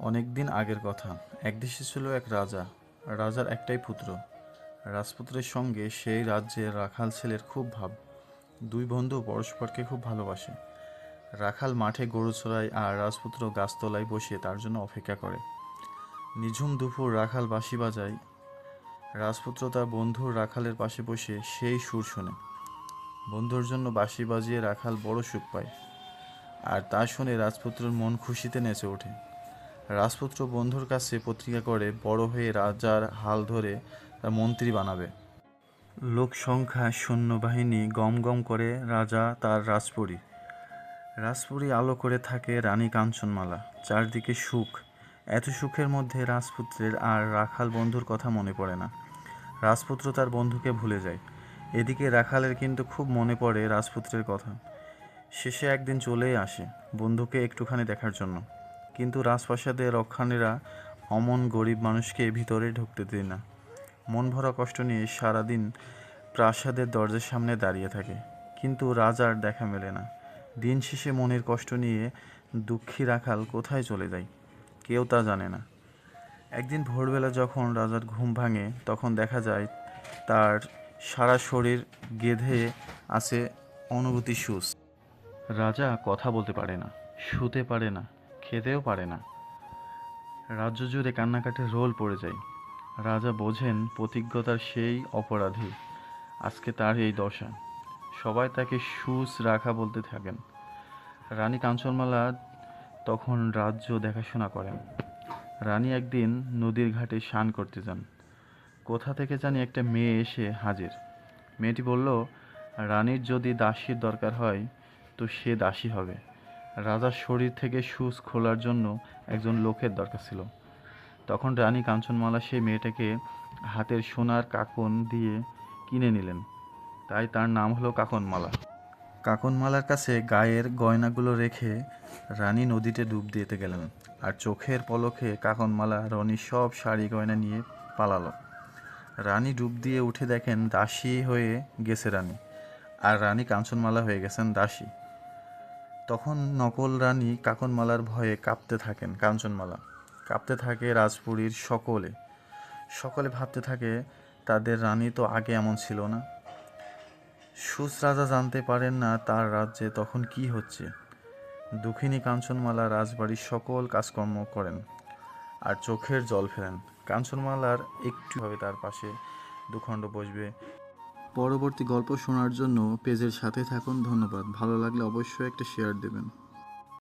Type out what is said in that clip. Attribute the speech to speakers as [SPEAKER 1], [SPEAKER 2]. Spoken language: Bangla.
[SPEAKER 1] অনেক দিন আগের কথা। এক দেশে ছিল এক রাজা। রাজার একটাই পুত্র। রাজপুত্রের সঙ্গে সেই রাজ্যের রাখাল ছেলের খুব ভাব। দুই বন্ধু পরস্পরকে খুব ভালোবাসে। রাখাল মাঠে গরু চড়ায় আর রাজপুত্র গাছতলায় বসে তার জন্য অপেক্ষা করে। নিঝুম দুপুর রাখাল বাঁশি বাজায়। রাজপুত্র তার বন্ধুর রাখালের পাশে বসে সেই সুর শোনে। বন্ধুর জন্য বাঁশি বাজিয়ে রাখাল বড় সুখ পায়। আর তা শুনে রাজপুত্রের মন খুশিতে নেচে ওঠে। রাজপুত্র বন্ধুর কাছে পত্রিকা করে, বড় হয়ে রাজার হাল ধরে তার মন্ত্রী বানাবে। লোক সংখ্যা সৈন্যবাহিনী গম গম করে রাজা তার রাজপুরী। রাজপুরী আলো করে থাকে রানী কাঞ্চনমালা। চারদিকে সুখ। এত সুখের মধ্যে রাজপুত্রের আর রাখাল বন্ধুর কথা মনে পড়ে না। রাজপুত্র তার বন্ধুকে ভুলে যায়। এদিকে রাখালের কিন্তু খুব মনে পড়ে রাজপুত্রের কথা। শেষে একদিন চলেই আসে বন্ধুকে একটুখানি দেখার জন্য। কিন্তু রাজপ্রাসাদে রক্ষাণীরা অমন গরিব মানুষকে ভিতরে ঢুকতে দেয় না। মন ভরা কষ্ট নিয়ে সারাদিন প্রাসাদের দরজার সামনে দাঁড়িয়ে থাকে। কিন্তু রাজার দেখা মেলে না। দিন শেষে মনের কষ্ট নিয়ে দুঃখী রাখাল কোথায় চলে যায়, কেউ তা জানে না। একদিন ভোরবেলা যখন রাজার ঘুম ভাঙে, তখন দেখা যায় তার সারা শরীর গেঁধে আছে অনুভূতি সুস। রাজা কথা বলতে পারে না, শুতে পারে না। খেতেও পারে না। রাজ্য জুড়ে কান্নাকাটির রোল পড়ে যায়। রাজা বোঝেন প্রতিজ্ঞতার সেই অপরাধী আজকে তার এই দশা। সবাই তাকে সুস রাখা বলতে থাকেন। রানী কাঞ্চনমালা তখন রাজ্য দেখাশোনা করেন। রানী একদিন নদীর ঘাটে স্নান করতে যান। কোথা থেকে জানি একটা মেয়ে এসে হাজির। মেয়েটি বলল, রানীর যদি দাসীর দরকার হয়, তো সে দাসী হবে। রাজার শরীর থেকে সুচ খোলার জন্য একজন লোকের দরকার ছিল। তখন রানী কাঞ্চনমালা সেই মেয়েটাকে হাতের সোনার কাকন দিয়ে কিনে নিলেন। তাই তার নাম হলো কাকনমালা। কাকনমালার কাছে গায়ের গয়নাগুলো রেখে রানী নদীতে ডুব দিতে গেলেন আর চোখের পলকে কাকনমালা রনির সব শাড়ি গয়না নিয়ে পালালো। রানী ডুব দিয়ে উঠে দেখেন দাসী হয়ে গেছে রানী। আর রানী কাঞ্চনমালা হয়ে গেছেন দাসী। তখন নকল রানী কাকনমালার ভয়ে কাঁপতে থাকেন কাঞ্চনমালা। কাঁপতে থাকে রাজপুরীর সকলে। সকলে ভাবতে থাকে, তাদের রানী তো আগে এমন ছিল না। সুস রাজা জানতে পারেন না তার রাজ্যে তখন কি হচ্ছে। দুঃখিনী কাঞ্চনমালা রাজবাড়ির সকল কাজকর্ম করেন আর চোখের জল ফেলেন। কাঞ্চনমালার একটুভাবে তার পাশে দুখণ্ড বসবে। পরবর্তী গল্প শোনার জন্য পেজের সাথে থাকুন ধন্যবাদ। ভালো লাগলে অবশ্যই একটা শেয়ার দেবেন।